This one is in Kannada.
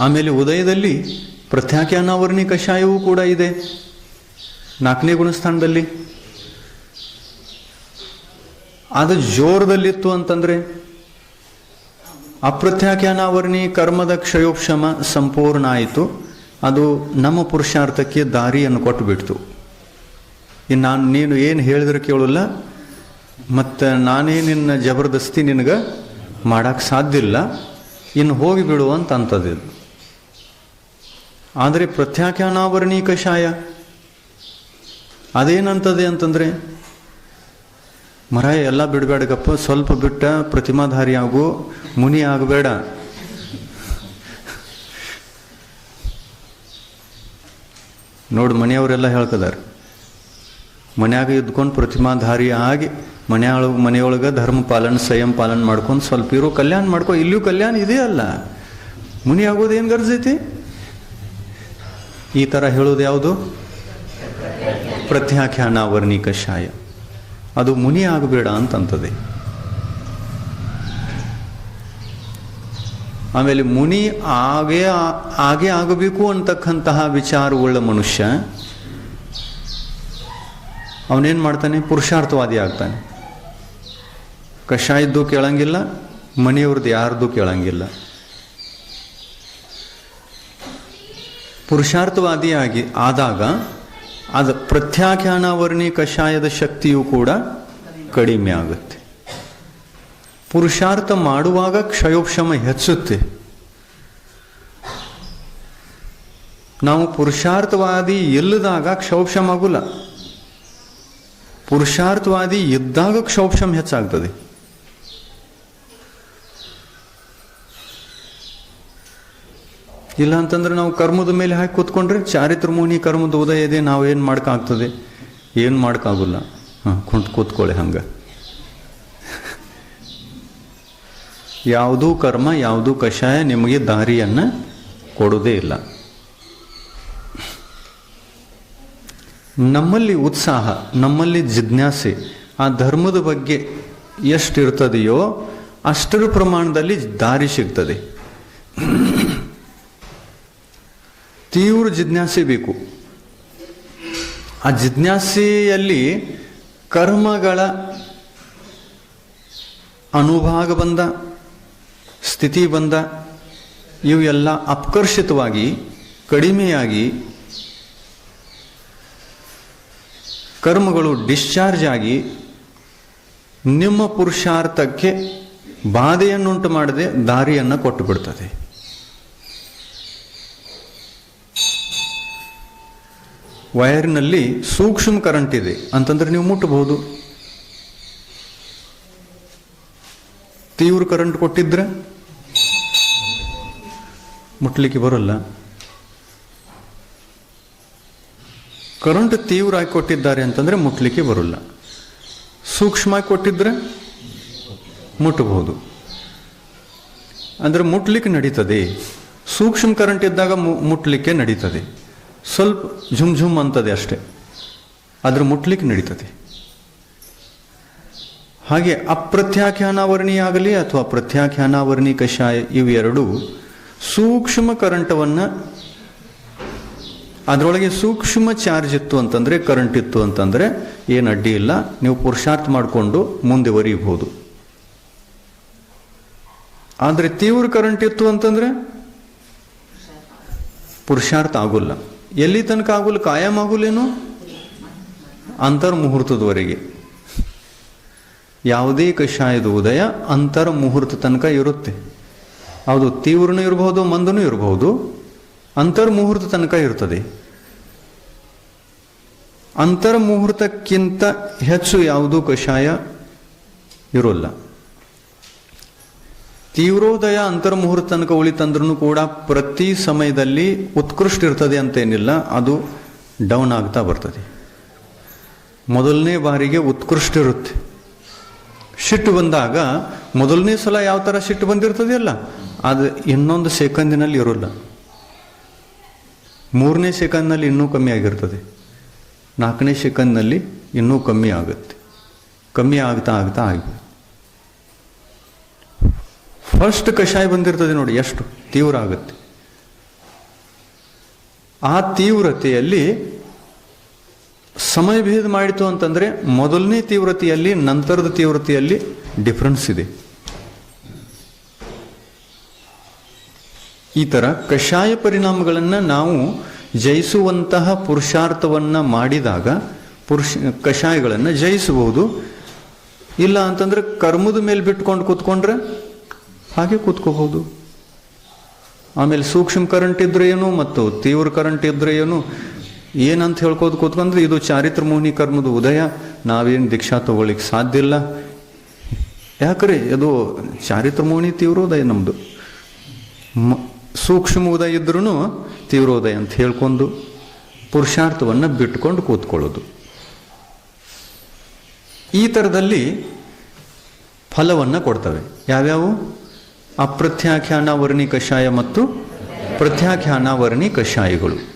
ಆಮೇಲೆ ಉದಯದಲ್ಲಿ ಪ್ರತ್ಯಾಖ್ಯಾನಾವರ್ಣಿ ಕಷಾಯವೂ ಕೂಡ ಇದೆ. ನಾಲ್ಕನೇ ಗುಣಸ್ಥಾನದಲ್ಲಿ. ಅದು ಜೋರದಲ್ಲಿತ್ತು ಅಂತಂದ್ರೆ ಅಪ್ರತ್ಯಾಖ್ಯಾನಾವರ್ಣಿ ಕರ್ಮದ ಕ್ಷಯೋಕ್ಷಮ ಸಂಪೂರ್ಣ ಆಯಿತು. ಅದು ನಮ್ಮ ಪುರುಷಾರ್ಥಕ್ಕೆ ದಾರಿಯನ್ನು ಕೊಟ್ಟು ಬಿಡ್ತು ಇನ್ನು ನಾನು ನೀನು ಏನು ಹೇಳಿದ್ರೆ ಕೇಳಲ್ಲ, ಮತ್ತು ನಾನೇ ನಿನ್ನ ಜಬರ್ದಸ್ತಿ ನಿನಗೆ ಮಾಡೋಕ್ಕೆ ಸಾಧ್ಯ ಇಲ್ಲ, ಇನ್ನು ಹೋಗಿ ಬಿಡು ಅಂತ ಅಂತದಿದು ಆದರೆ ಪ್ರತ್ಯಾಖ್ಯಾನಾವರಣಿ ಕಷಾಯ ಅದೇನಂತದೆ ಅಂತಂದರೆ ಮರ ಎಲ್ಲ ಬಿಡಬೇಡಗಪ್ಪ, ಸ್ವಲ್ಪ ಬಿಟ್ಟ ಪ್ರತಿಮಾಧಾರಿ ಆಗು ಮುನಿ ಆಗಬೇಡ. ನೋಡಿ, ಮನೆಯವರೆಲ್ಲ ಹೇಳ್ಕದಾರೆ. ಮನ್ಯಾಗ ಇದ್ಕೊಂಡು ಪ್ರತಿಮಾಧಾರಿ ಆಗಿ, ಮನೆಯೊಳ, ಮನೆಯೊಳಗೆ ಧರ್ಮ ಪಾಲನೆ, ಸ್ವಯಂ ಪಾಲನೆ ಮಾಡ್ಕೊಂಡು ಸ್ವಲ್ಪ ಇರೋ, ಕಲ್ಯಾಣ ಮಾಡ್ಕೊ. ಇಲ್ಲಿಯೂ ಕಲ್ಯಾಣ ಇದೆಯಲ್ಲ ಮುನಿ ಆಗೋದು ಏನು ಗರ್ಜೈತಿ? ಈ ಥರ ಹೇಳೋದು ಯಾವುದು? ಪ್ರತ್ಯಾಖ್ಯಾನ ವರ್ಣಿಕ ಕಷಾಯ ಅದು ಮುನಿ ಆಗಬೇಡ ಅಂತಂತದೆ. ಆಮೇಲೆ ಮುನಿ ಆಗೇ ಆಗೇ ಆಗಬೇಕು ಅಂತಕ್ಕಂತಹ ವಿಚಾರವುಳ್ಳ ಮನುಷ್ಯ ಅವನೇನು ಮಾಡ್ತಾನೆ? ಪುರುಷಾರ್ಥವಾದಿ ಆಗ್ತಾನೆ. ಕಷಾಯದ್ದು ಕೇಳಂಗಿಲ್ಲ, ಮನೆಯವ್ರದ್ದು ಯಾರ್ದು ಕೇಳಂಗಿಲ್ಲ. ಪುರುಷಾರ್ಥವಾದಿಯಾಗಿ ಆದಾಗ ಅದು ಪ್ರತ್ಯಾಖ್ಯಾನಾವರ್ಣಿ ಕಷಾಯದ ಶಕ್ತಿಯು ಕೂಡ ಕಡಿಮೆ ಆಗುತ್ತೆ. ಪುರುಷಾರ್ಥ ಮಾಡುವಾಗ ಕ್ಷಯೋಕ್ಷಮ ಹೆಚ್ಚುತ್ತೆ. ನಾವು ಪುರುಷಾರ್ಥವಾದಿ ಇಲ್ಲದಾಗ ಕ್ಷೌಕ್ಷಮ ಆಗುಲ್ಲ? ಪುರುಷಾರ್ಥವಾದಿ ಇದ್ದಾಗ ಕ್ಷೌಕ್ಷಮ ಹೆಚ್ಚಾಗ್ತದೆ. ಇಲ್ಲ ಅಂತಂದ್ರೆ ನಾವು ಕರ್ಮದ ಮೇಲೆ ಹಾಕಿ ಕೂತ್ಕೊಂಡ್ರೆ ಚಾರಿತ್ರ ಮುನಿ ಕರ್ಮದ ಉದಯ ಇದೆ ನಾವು ಏನು ಮಾಡೋಕ್ಕಾಗ್ತದೆ ಏನು ಮಾಡೋಕ್ಕಾಗಲ್ಲ ಹಾಂ ಕುಂಟ್ ಕೂತ್ಕೊಳ್ಳಿ ಹಂಗೆ. ಯಾವುದೂ ಕರ್ಮ, ಯಾವುದೂ ಕಷಾಯ ನಿಮಗೆ ದಾರಿಯನ್ನು ಕೊಡೋದೇ ಇಲ್ಲ. ನಮ್ಮಲ್ಲಿ ಉತ್ಸಾಹ, ನಮ್ಮಲ್ಲಿ ಜಿಜ್ಞಾಸೆ, ಆ ಧರ್ಮದ ಬಗ್ಗೆ ಎಷ್ಟಿರ್ತದೆಯೋ ಅಷ್ಟರ ಪ್ರಮಾಣದಲ್ಲಿ ದಾರಿ ಸಿಗ್ತದೆ. ತೀವ್ರ ಜಿಜ್ಞಾಸೆ ಬೇಕು. ಆ ಜಿಜ್ಞಾಸೆಯಲ್ಲಿ ಕರ್ಮಗಳ ಅನುಭಾಗ ಬಂದ, ಸ್ಥಿತಿ ಬಂದ ಇವೆಲ್ಲ ಅಪ್ಕರ್ಷಿತವಾಗಿ, ಕಡಿಮೆಯಾಗಿ ಕರ್ಮಗಳು ಡಿಸ್ಚಾರ್ಜ್ ಆಗಿ ನಿಮ್ಮ ಪುರುಷಾರ್ಥಕ್ಕೆ ಬಾಧೆಯನ್ನುಂಟು ಮಾಡದೆ ದಾರಿಯನ್ನು ಕೊಟ್ಟು ಬಿಡ್ತದೆ. ವೈರ್ನಲ್ಲಿ ಸೂಕ್ಷ್ಮ ಕರೆಂಟ್ ಇದೆ. ಅಂತಂದ್ರೆ ನೀವು ಮುಟ್ಟಬಹುದು. ತೀವ್ರ ಕರೆಂಟ್ ಕೊಟ್ಟಿದ್ರೆ ಮುಟ್ಲಿಕ್ಕೆ ಬರಲ್ಲ. ಕರೆಂಟ್ ತೀವ್ರ ಆಗಿ ಕೊಟ್ಟಿದ್ದಾರೆ ಅಂತಂದ್ರೆ ಮುಟ್ಲಿಕ್ಕೆ ಬರೋಲ್ಲ. ಸೂಕ್ಷ್ಮವಾಗಿ ಕೊಟ್ಟಿದ್ರೆ ಮುಟ್ಟಬಹುದು. ಅಂದರೆ ಮುಟ್ಲಿಕ್ಕೆ ನಡೀತದೆ. ಸೂಕ್ಷ್ಮ ಕರೆಂಟ್ ಇದ್ದಾಗ ಮುಟ್ಲಿಕ್ಕೆ ನಡೀತದೆ. ಸ್ವಲ್ಪ ಝುಮ್ ಝುಮ್ ಅಂತದೆ ಅಷ್ಟೇ. ಅದ್ರ ಮುಟ್ಲಿಕ್ಕೆ ನಡೀತದೆ. ಹಾಗೆ ಅಪ್ರತ್ಯಾಖ್ಯಾನಾವರ್ಣಿ ಆಗಲಿ ಅಥವಾ ಪ್ರತ್ಯಾಖ್ಯಾನಾವರ್ಣಿ ಕಷಾಯ ಇವೆರಡು ಸೂಕ್ಷ್ಮ ಕರೆಂಟವನ್ನು ಅದರೊಳಗೆ ಸೂಕ್ಷ್ಮ ಚಾರ್ಜ್ ಇತ್ತು ಅಂತಂದ್ರೆ ಕರೆಂಟ್ ಇತ್ತು ಅಂತಂದ್ರೆ ಏನು ಅಡ್ಡಿ ಇಲ್ಲ. ನೀವು ಪುರುಷಾರ್ಥ ಮಾಡಿಕೊಂಡು ಮುಂದುವರಿಬಹುದು ಆದರೆ ತೀವ್ರ ಕರೆಂಟ್ ಇತ್ತು ಅಂತಂದ್ರೆ ಪುರುಷಾರ್ಥ ಆಗೋಲ್ಲ. ಎಲ್ಲಿ ತನಕ ಆಗುಲ್, ಕಾಯಂ ಆಗುಲೇನು ಅಂತರ್ಮುಹೂರ್ತದವರೆಗೆ. ಯಾವುದೇ ಕಷಾಯದ ಉದಯ ಅಂತರ ಮುಹೂರ್ತ ತನಕ ಇರುತ್ತೆ. ಅದು ತೀವ್ರನೂ ಇರಬಹುದು, ಮಂದನೂ ಇರಬಹುದು. ಅಂತರ್ಮುಹೂರ್ತ ತನಕ ಇರ್ತದೆ. ಅಂತರ್ಮುಹೂರ್ತಕ್ಕಿಂತ ಹೆಚ್ಚು ಯಾವುದೂ ಕಷಾಯ? ಇರೋಲ್ಲ. ತೀವ್ರೋದಯ ಅಂತರ್ಮುಹೂರ್ತ ತನಕ ಉಳಿತಂದ್ರೂ ಕೂಡ ಪ್ರತಿ ಸಮಯದಲ್ಲಿ ಉತ್ಕೃಷ್ಟ ಇರ್ತದೆ ಅಂತೇನಿಲ್ಲ, ಅದು ಡೌನ್ ಆಗ್ತಾ ಬರ್ತದೆ. ಮೊದಲನೇ ಬಾರಿಗೆ ಉತ್ಕೃಷ್ಟ ಇರುತ್ತೆ ಸಿಟ್ಟು ಬಂದಾಗ ಮೊದಲನೇ ಸಲ ಯಾವ ಥರ ಸಿಟ್ಟು ಬಂದಿರ್ತದೆಯಲ್ಲ, ಅದು ಇನ್ನೊಂದು ಸೆಕೆಂದಿನಲ್ಲಿ ಇರೋಲ್ಲ. ಮೂರನೇ ಸೆಕೆಂಡ್ನಲ್ಲಿ ಇನ್ನೂ ಕಮ್ಮಿ ಆಗಿರ್ತದೆ. ನಾಲ್ಕನೇ ಸೆಕೆಂಡ್ನಲ್ಲಿ ಇನ್ನೂ ಕಮ್ಮಿ ಆಗುತ್ತೆ. ಕಮ್ಮಿ ಆಗ್ತಾ ಆಗ್ತಾ ಆಗಿ ಫಸ್ಟ್ ಕಷಾಯ ಬಂದಿರ್ತದೆ ನೋಡಿ, ಎಷ್ಟು ತೀವ್ರ ಆಗುತ್ತೆ. ಆ ತೀವ್ರತೆಯಲ್ಲಿ ಸಮಯ ಭೇದ ಮಾಡಿತು ಅಂತಂದ್ರೆ ಮೊದಲನೇ ತೀವ್ರತೆಯಲ್ಲಿ ನಂತರದ ತೀವ್ರತೆಯಲ್ಲಿ ಡಿಫ್ರೆನ್ಸ್ ಇದೆ. ಈ ಥರ ಕಷಾಯ ಪರಿಣಾಮಗಳನ್ನು ನಾವು ಜಯಿಸುವಂತಹ ಪುರುಷಾರ್ಥವನ್ನು ಮಾಡಿದಾಗ ಪುರುಷ, ಕಷಾಯಗಳನ್ನು ಜಯಿಸಬಹುದು. ಇಲ್ಲ ಅಂತಂದ್ರೆ ಕರ್ಮದ ಮೇಲೆ ಬಿಟ್ಕೊಂಡು ಕೂತ್ಕೊಂಡ್ರೆ ಹಾಗೆ ಕೂತ್ಕೋಬಹುದು ಆಮೇಲೆ ಸೂಕ್ಷ್ಮ ಕರೆಂಟ್ ಇದ್ರೆ ಏನು ಮತ್ತು ತೀವ್ರ ಕರೆಂಟ್ ಇದ್ರೆ ಏನು? ಏನಂತ ಹೇಳ್ಕೋದು ಕೂತ್ಕೊಂಡ್ರೆ ಇದು ಚಾರಿತ್ರ ಮೋಹಿನಿ ಕರ್ಮದ ಉದಯ. ನಾವೇನು ದೀಕ್ಷಾ ತಗೊಳ್ಳಿಕ್ಕೆ ಸಾಧ್ಯ ಇಲ್ಲ. ಯಾಕ್ರಿ? ಅದು ಚಾರಿತ್ರ ಮೋಹಿನಿ ತೀವ್ರೋದಯ ನಮ್ಮದು ಮ, ಸೂಕ್ಷ್ಮ ಉದಯ ಇದ್ರೂ ತೀವ್ರೋದಯ ಅಂತ ಹೇಳ್ಕೊಂಡು ಪುರುಷಾರ್ಥವನ್ನು ಬಿಟ್ಕೊಂಡು ಕೂತ್ಕೊಳ್ಳೋದು. ಈ ಥರದಲ್ಲಿ ಫಲವನ್ನು ಕೊಡ್ತವೆ. ಯಾವ್ಯಾವು? ಅಪ್ರತ್ಯಾಖ್ಯಾನ ವರ್ಣಿ ಕಷಾಯ ಮತ್ತು ಪ್ರತ್ಯಾಖ್ಯಾನ ವರ್ಣಿ ಕಷಾಯಗಳು.